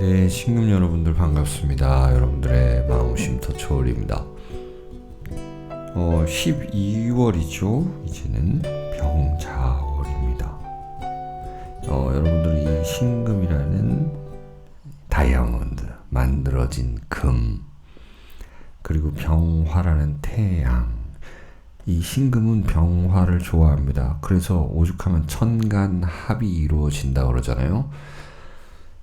네, 신금 여러분들 반갑습니다. 여러분들의 마음 쉼터 초월입니다. 어, 12월이죠. 이제는 병자월입니다. 어, 여러분들이 이 신금이라는 다이아몬드 만들어진 금 그리고 병화라는 태양 이 신금은 병화를 좋아합니다. 그래서 오죽하면 천간합이 이루어진다 그러잖아요.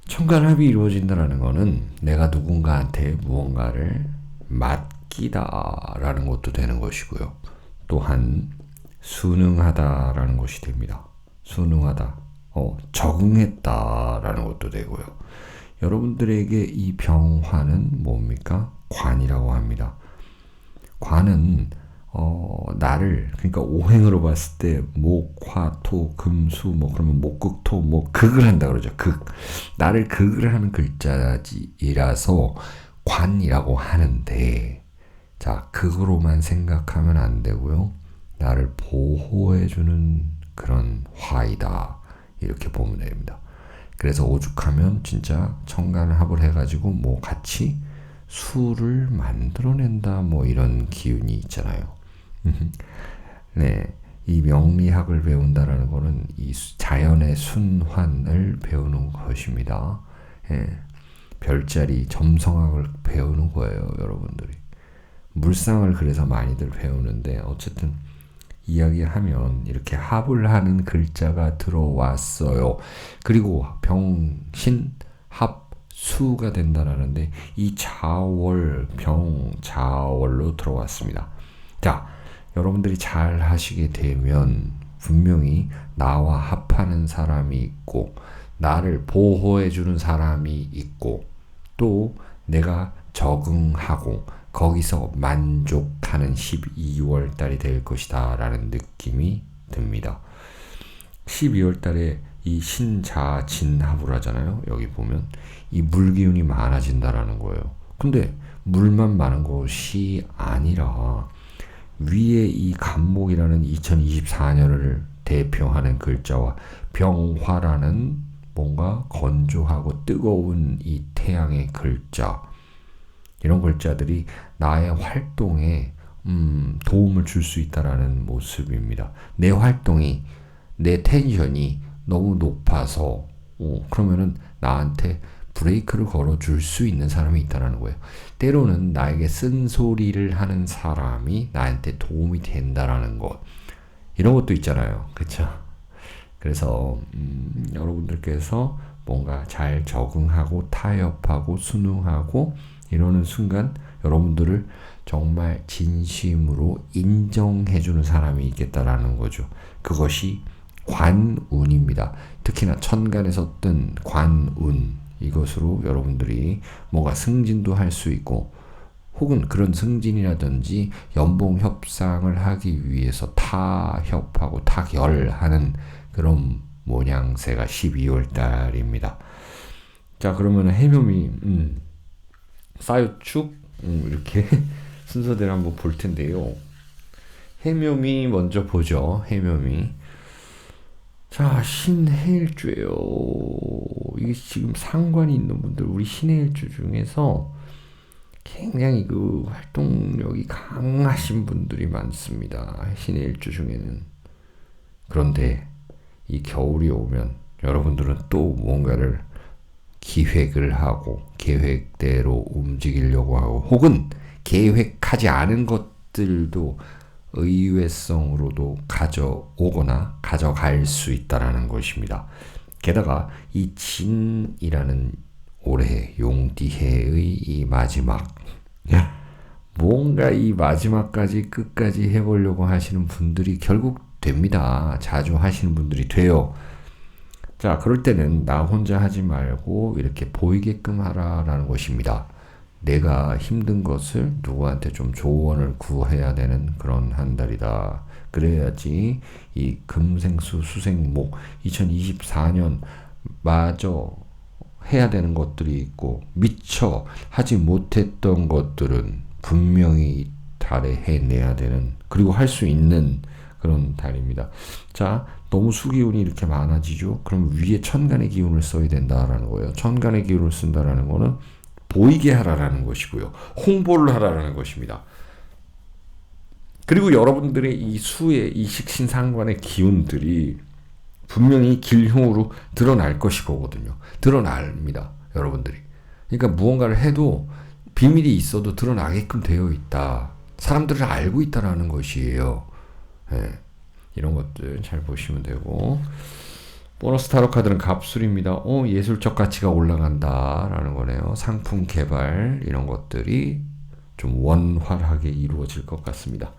천간합이 이루어진다는 것은 내가 누군가한테 무언가를 맡기다라는 것도 되는 것이고요. 또한 순응하다라는 것이 됩니다. 순응하다, 어, 적응했다라는 것도 되고요. 여러분들에게 이 병화는 뭡니까? 관이라고 합니다. 관은 어, 나를 그러니까 오행으로 봤을 때 목, 화, 토, 금, 수 뭐 그러면 목극, 토, 뭐 극을 한다 그러죠. 극. 나를 극을 하는 글자이라서 관이라고 하는데 자, 극으로만 생각하면 안 되고요. 나를 보호해 주는 그런 화이다. 이렇게 보면 됩니다. 그래서 오죽하면 진짜 청간합을 해가지고 뭐 같이 수를 만들어낸다 뭐 이런 기운이 있잖아요. 네, 이 명리학을 배운다라는 것은 이 자연의 순환을 배우는 것입니다. 예, 별자리, 점성학을 배우는 거예요, 여러분들이. 물상을 그래서 많이들 배우는데 어쨌든 이야기하면 이렇게 합을 하는 글자가 들어왔어요. 그리고 병신 합 수가 된다라는데 이 자월 병 자월로 들어왔습니다. 자, 여러분들이 잘 하시게 되면 분명히 나와 합하는 사람이 있고 나를 보호해 주는 사람이 있고 또 내가 적응하고 거기서 만족하는 12월 달이 될 것이다 라는 느낌이 듭니다. 12월 달에 이 신자 진합을 하잖아요. 여기 보면 이 물 기운이 많아진다라는 거예요. 근데 물만 많은 것이 아니라 위에 이 간목이라는 2024년을 대표하는 글자와 병화라는 뭔가 건조하고 뜨거운 이 태양의 글자 이런 글자들이 나의 활동에 음, 도움을 줄 수 있다라는 모습입니다. 내 활동이 내 텐션이 너무 높아서 어, 그러면은 나한테 브레이크를 걸어 줄 수 있는 사람이 있다라는 거예요. 때로는 나에게 쓴소리를 하는 사람이 나한테 도움이 된다라는 것. 이런 것도 있잖아요. 그쵸? 그래서, 음, 여러분들께서 뭔가 잘 적응하고 타협하고 순응하고 이러는 순간 여러분들을 정말 진심으로 인정해주는 사람이 있겠다라는 거죠. 그것이 관운입니다. 특히나 천간에서 뜬 관운. 이것으로 여러분들이 뭔가 승진도 할 수 있고 혹은 그런 승진이라든지 연봉 협상을 하기 위해서 타협하고 타결하는 그런 모양새가 12월 달입니다. 자 그러면 해묘미 음, 사유축 음, 이렇게 순서대로 한번 볼 텐데요. 해묘미 먼저 보죠. 해묘미 자, 신해 일주예요. 이게 지금 상관이 있는 분들, 우리 신해 일주 중에서 굉장히 그 활동력이 강하신 분들이 많습니다. 신해 일주 중에는. 그런데 이 겨울이 오면 여러분들은 또 뭔가를 기획을 하고 계획대로 움직이려고 하고 혹은 계획하지 않은 것들도 의외성으로도 가져오거나 가져갈 수 있다라는 것입니다. 게다가 이 진이라는 올해 용띠해의 이 마지막 뭔가 이 마지막까지 끝까지 해보려고 하시는 분들이 결국 됩니다. 자주 하시는 분들이 돼요. 자, 그럴 때는 나 혼자 하지 말고 이렇게 보이게끔 하라라는 것입니다. 내가 힘든 것을 누구한테 좀 조언을 구해야 되는 그런 한 달이다. 그래야지 이 금생수 수생목 2024년 마저 해야 되는 것들이 있고 미처 하지 못했던 것들은 분명히 달에 해내야 되는 그리고 할 수 있는 그런 달입니다. 자, 너무 수기운이 이렇게 많아지죠. 그럼 위에 천간의 기운을 써야 된다라는 거예요. 천간의 기운을 쓴다라는 거는 보이게 하라라는 것이고요. 홍보를 하라라는 것입니다. 그리고 여러분들의 이 수의 이 식신상관의 기운들이 분명히 길흉으로 드러날 것이 거거든요. 드러납니다. 여러분들이. 그러니까 무언가를 해도 비밀이 있어도 드러나게끔 되어 있다. 사람들을 알고 있다라는 것이에요. 네. 이런 것들 잘 보시면 되고 보너스 타로 카드는 갑술입니다. 어, 예술적 가치가 올라간다 라는 거네요. 상품 개발 이런 것들이 좀 원활하게 이루어질 것 같습니다.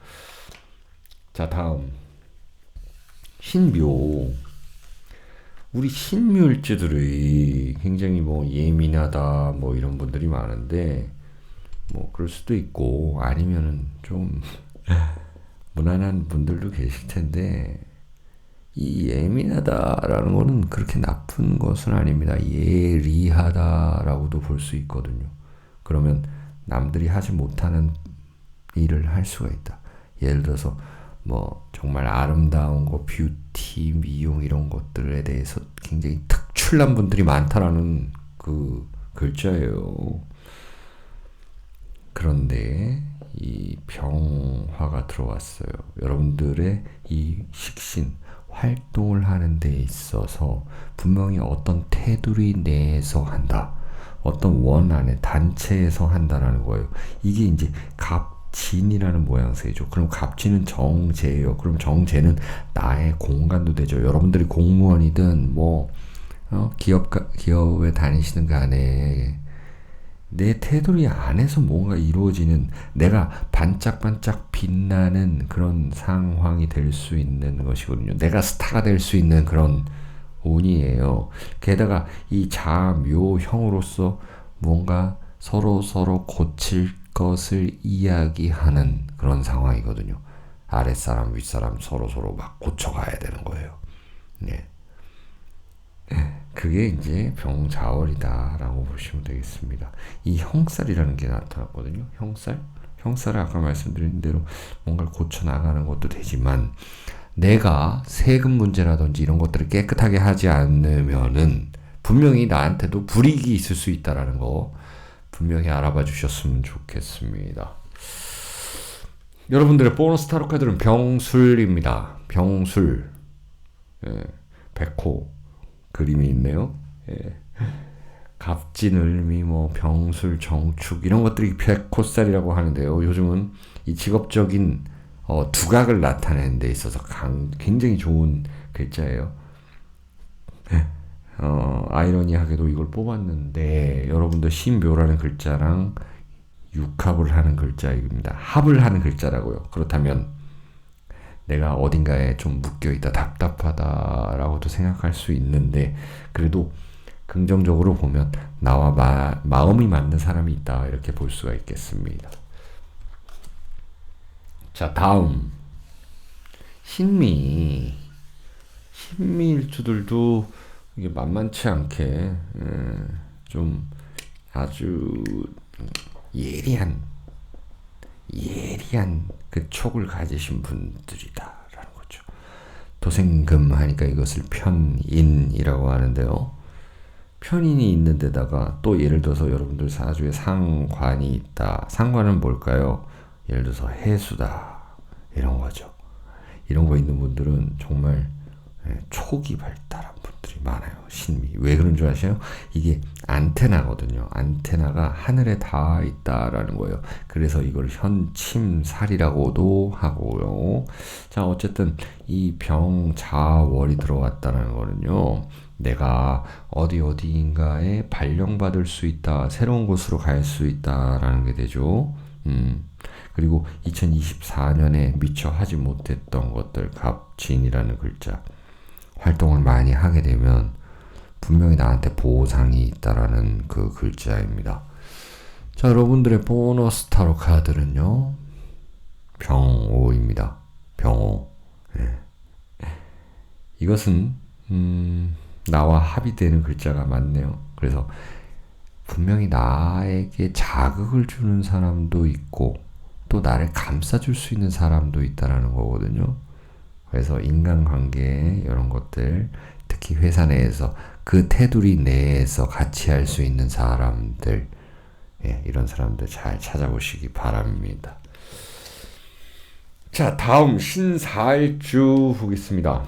자, 다음 신묘 우리 신묘일주들이 굉장히 뭐 예민하다 뭐 이런 분들이 많은데 뭐 그럴 수도 있고 아니면은 좀 무난한 분들도 계실 텐데 이 예민하다라는 거는 그렇게 나쁜 것은 아닙니다. 예리하다라고도 볼 수 있거든요. 그러면 남들이 하지 못하는 일을 할 수가 있다. 예를 들어서 뭐 정말 아름다운 거, 뷰티, 미용 이런 것들에 대해서 굉장히 특출난 분들이 많다라는 그 글자예요. 그런데 이 병화가 들어왔어요. 여러분들의 이 식신 활동을 하는 데 있어서 분명히 어떤 테두리 내에서 한다. 어떤 원 안에 단체에서 한다라는 거예요. 이게 이제 갑진이라는 모양새죠. 그럼 갑진은 정제예요. 그럼 정제는 나의 공간도 되죠. 여러분들이 공무원이든 뭐 어, 기업 기업에 다니시는 간에 내 테두리 안에서 뭔가 이루어지는 내가 반짝반짝 빛나는 그런 상황이 될 수 있는 것이거든요. 내가 스타가 될 수 있는 그런 운이에요. 게다가 이 자묘형으로서 뭔가 서로 서로 고칠 것을 이야기하는 그런 상황이거든요. 아랫사람, 윗사람 서로 서로 막 고쳐가야 되는 거예요. 네. 그게 이제 병자월이다라고 보시면 되겠습니다. 이 형살이라는 게 나타났거든요. 형살? 형살은 아까 말씀드린 대로 뭔가를 고쳐 나가는 것도 되지만 내가 세금 문제라든지 이런 것들을 깨끗하게 하지 않으면은 분명히 나한테도 불이익이 있을 수 있다라는 거 분명히 알아봐 주셨으면 좋겠습니다. 여러분들의 보너스 타로 카드는 병술입니다. 병술, 예, 백호, 그림이 있네요. 예. 갑진을미, 뭐 병술, 정축 이런 것들이 백호살이라고 하는데요. 요즘은 이 직업적인 어, 두각을 나타내는 데 있어서 강, 굉장히 좋은 글자예요. 예. 어, 아이러니하게도 이걸 뽑았는데 여러분들 신묘라는 글자랑 육합을 하는 글자입니다. 합을 하는 글자라고요. 그렇다면 내가 어딘가에 좀 묶여 있다, 답답하다라고도 생각할 수 있는데, 그래도 긍정적으로 보면 나와 마, 마음이 맞는 사람이 있다, 이렇게 볼 수가 있겠습니다. 자, 다음. 신미. 신미 일주들도 이게 만만치 않게, 예, 좀 아주 예리한 예리한 그 촉을 가지신 분들이다라는 거죠. 도생금 하니까 이것을 편인이라고 하는데요. 편인이 있는 데다가 또 예를 들어서 여러분들 사주에 상관이 있다. 상관은 뭘까요? 예를 들어서 해수다. 이런 거죠. 이런 거 있는 분들은 정말 예, 촉이 발달한 분들이 많아요. 신미. 왜 그런 줄 아세요? 이게 안테나거든요. 안테나가 하늘에 닿아 있다라는 거예요. 그래서 이걸 현침살이라고도 하고요. 자, 어쨌든 이 병자월이 들어왔다는 거는요. 내가 어디 어디인가에 발령받을 수 있다. 새로운 곳으로 갈 수 있다라는 게 되죠. 음. 그리고 2024년에 미처 하지 못했던 것들 갑진이라는 글자 활동을 많이 하게 되면 분명히 나한테 보상이 있다라는 그 글자입니다. 자, 여러분들의 보너스 타로 카드는요. 병오입니다. 병오. 네. 이것은 음, 나와 합의되는 글자가 많네요. 그래서 분명히 나에게 자극을 주는 사람도 있고 또 나를 감싸줄 수 있는 사람도 있다라는 거거든요. 그래서 인간관계 이런 것들 특히 회사 내에서 그 테두리 내에서 같이 할 수 있는 사람들 예, 이런 사람들 잘 찾아보시기 바랍니다. 자, 다음 신사일주 보겠습니다.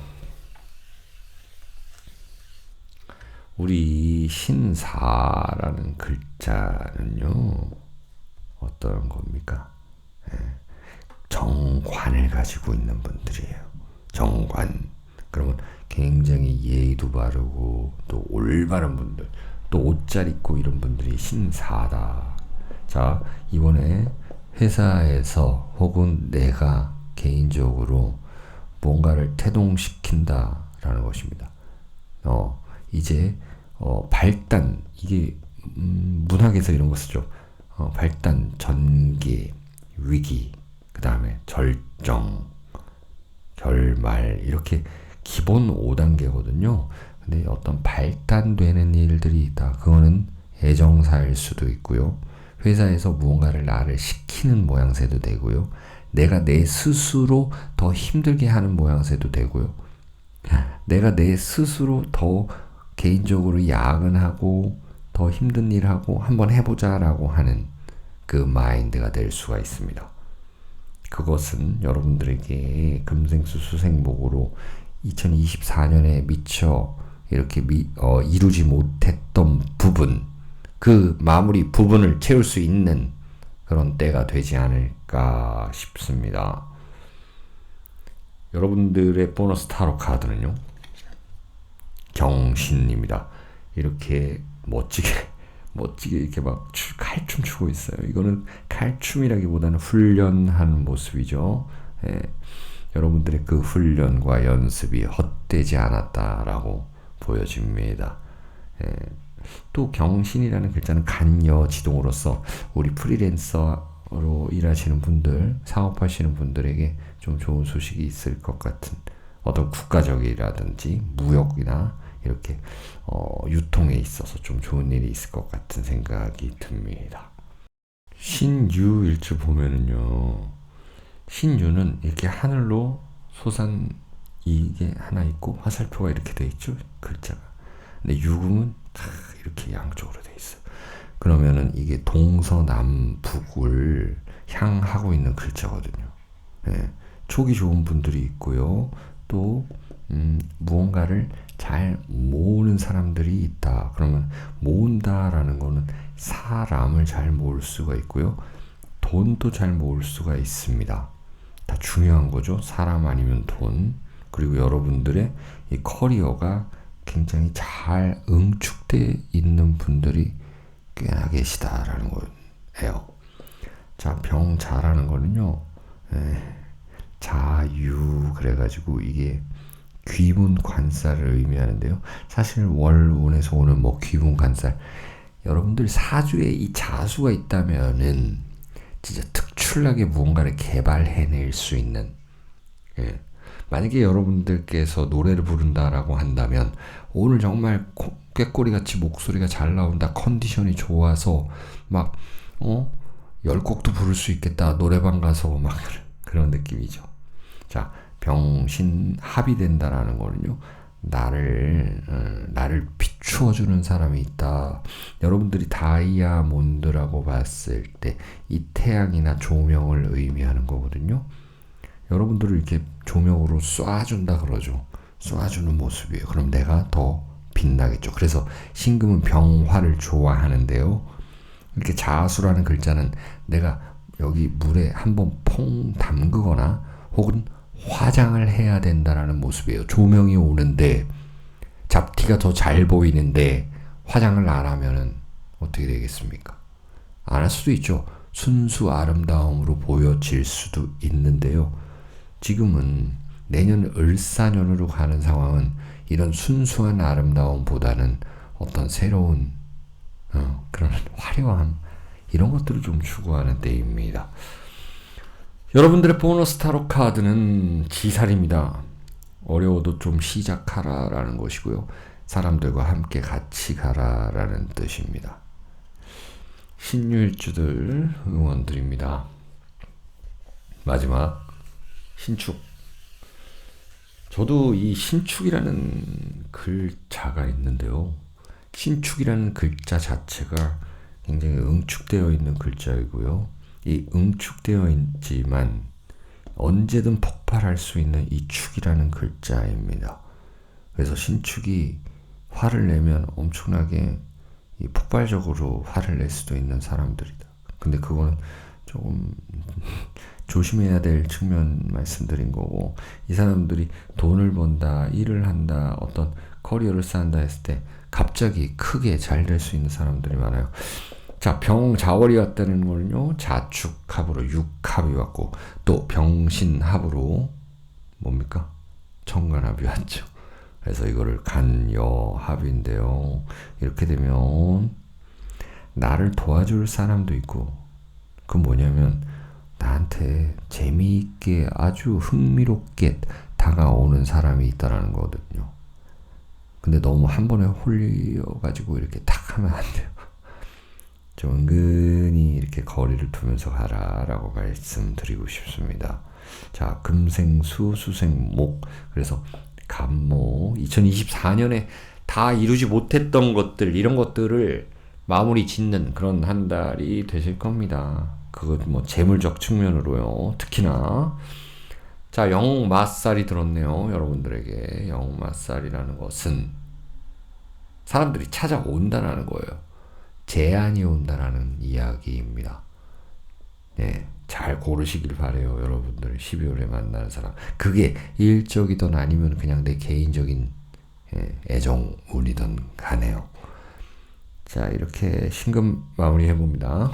우리 신사라는 글자는요, 어떤 겁니까? 예, 정관을 가지고 있는 분들이에요. 정관. 그러면 굉장히 예의도 바르고 또 올바른 분들, 또 옷 잘 입고 이런 분들이 신사다. 자, 이번에 회사에서 혹은 내가 개인적으로 뭔가를 태동시킨다라는 것입니다. 어, 이제 어, 발단 이게 음, 문학에서 이런 거 쓰죠. 어, 발단, 전개, 위기, 그 다음에 절정, 결말 이렇게 기본 5단계거든요. 근데 어떤 발단되는 일들이 있다. 그거는 애정사일 수도 있고요. 회사에서 무언가를 나를 시키는 모양새도 되고요. 내가 내 스스로 더 힘들게 하는 모양새도 되고요. 내가 내 스스로 더 개인적으로 야근하고 더 힘든 일하고 한번 해보자라고 하는 그 마인드가 될 수가 있습니다. 그것은 여러분들에게 금생수 수생목으로 2024년에 미처 이렇게 미, 어, 이루지 못했던 부분, 그 마무리 부분을 채울 수 있는 그런 때가 되지 않을까 싶습니다. 여러분들의 보너스 타로 카드는요, 경신입니다. 이렇게 멋지게, 멋지게 이렇게 막 칼춤 추고 있어요. 이거는 칼춤이라기보다는 훈련하는 모습이죠. 예, 여러분들의 그 훈련과 연습이 헛되지 않았다라고 보여집니다. 예, 또 경신이라는 글자는 간여 지동으로서 우리 프리랜서로 일하시는 분들, 사업하시는 분들에게 좀 좋은 소식이 있을 것 같은 어떤 국가적이라든지 무역이나 이렇게 어, 유통에 있어서 좀 좋은 일이 있을 것 같은 생각이 듭니다. 신유일주 보면은요, 신유는 이렇게 하늘로 솟은 이게 하나 있고 화살표가 이렇게 돼 있죠 글자가. 근데 유금은 이렇게 양쪽으로 돼 있어. 그러면은 이게 동서남북을 향하고 있는 글자거든요. 예, 촉이 좋은 분들이 있고요. 또 음, 무언가를 잘 모으는 사람들이 있다. 그러면 모은다라는 거는 사람을 잘 모을 수가 있고요. 돈도 잘 모을 수가 있습니다. 다 중요한 거죠. 사람 아니면 돈. 그리고 여러분들의 이 커리어가 굉장히 잘 응축되어 있는 분들이 꽤나 계시다라는 거예요. 자, 병 자라는 거는요, 에, 자유, 그래가지고 이게 귀문 관살을 의미하는데요. 사실 월운에서 오는 뭐 귀문 관살, 여러분들 사주에 이 자수가 있다면은 진짜 특출나게 무언가를 개발해낼 수 있는, 예. 만약에 여러분들께서 노래를 부른다라고 한다면 오늘 정말 꾀꼬리 같이 목소리가 잘 나온다 컨디션이 좋아서 막 어? 열 곡도 부를 수 있겠다 노래방 가서 막 그런 느낌이죠. 자 병신 합의된다라는 거는요. 나를 어, 나를 비추어 주는 사람이 있다. 여러분들이 다이아몬드라고 봤을 때 이 태양이나 조명을 의미하는 거거든요. 여러분들을 이렇게 조명으로 쏴준다 그러죠. 쏴주는 모습이에요. 그럼 내가 더 빛나겠죠. 그래서 신금은 병화를 좋아하는데요. 이렇게 자수라는 글자는 내가 여기 물에 한번 퐁 담그거나 혹은 화장을 해야 된다라는 모습이에요. 조명이 오는데 잡티가 더 잘 보이는데 화장을 안 하면은 어떻게 되겠습니까? 안 할 수도 있죠. 순수 아름다움으로 보여질 수도 있는데요. 지금은 내년 을사년으로 가는 상황은 이런 순수한 아름다움보다는 어떤 새로운 어, 그런 화려함 이런 것들을 좀 추구하는 때입니다. 여러분들의 보너스 타로 카드는 지살입니다. 어려워도 좀 시작하라 라는 것이고요. 사람들과 함께 같이 가라 라는 뜻입니다. 신유일주들 응원드립니다. 마지막 신축 저도 이 신축이라는 글자가 있는데요. 신축이라는 글자 자체가 굉장히 응축되어 있는 글자이고요. 이 응축되어 있지만 언제든 폭발할 수 있는 이 축이라는 글자입니다. 그래서 신축이 화를 내면 엄청나게 이 폭발적으로 화를 낼 수도 있는 사람들이다. 근데 그거는 조금 조심해야 될 측면 말씀드린 거고 이 사람들이 돈을 번다, 일을 한다, 어떤 커리어를 쌓는다 했을 때 갑자기 크게 잘 될 수 있는 사람들이 많아요. 자, 병자월이 왔다는 거는요. 자축합으로 육합이 왔고 또 병신합으로 뭡니까? 청간합이 왔죠. 그래서 이거를 간여합인데요. 이렇게 되면 나를 도와줄 사람도 있고 그 뭐냐면 나한테 재미있게 아주 흥미롭게 다가오는 사람이 있다라는 거거든요. 근데 너무 한 번에 홀려가지고 이렇게 탁 하면 안 돼요. 좀 은근히 이렇게 거리를 두면서 가라라고 말씀드리고 싶습니다. 자, 금생 수, 수생 목. 그래서 간목. 2024년에 다 이루지 못했던 것들, 이런 것들을 마무리 짓는 그런 한 달이 되실 겁니다. 그것 뭐 재물적 측면으로요. 특히나. 자, 영웅 맞살이 들었네요. 여러분들에게. 영웅 맞살이라는 것은 사람들이 찾아온다는 거예요. 제안이 온다라는 이야기입니다. 네, 잘 고르시길 바래요, 여러분들. 12월에 만나는 사람. 그게 일적이든 아니면 그냥 내 개인적인 예, 애정운이든 가네요. 자, 이렇게 신금 마무리해 봅니다.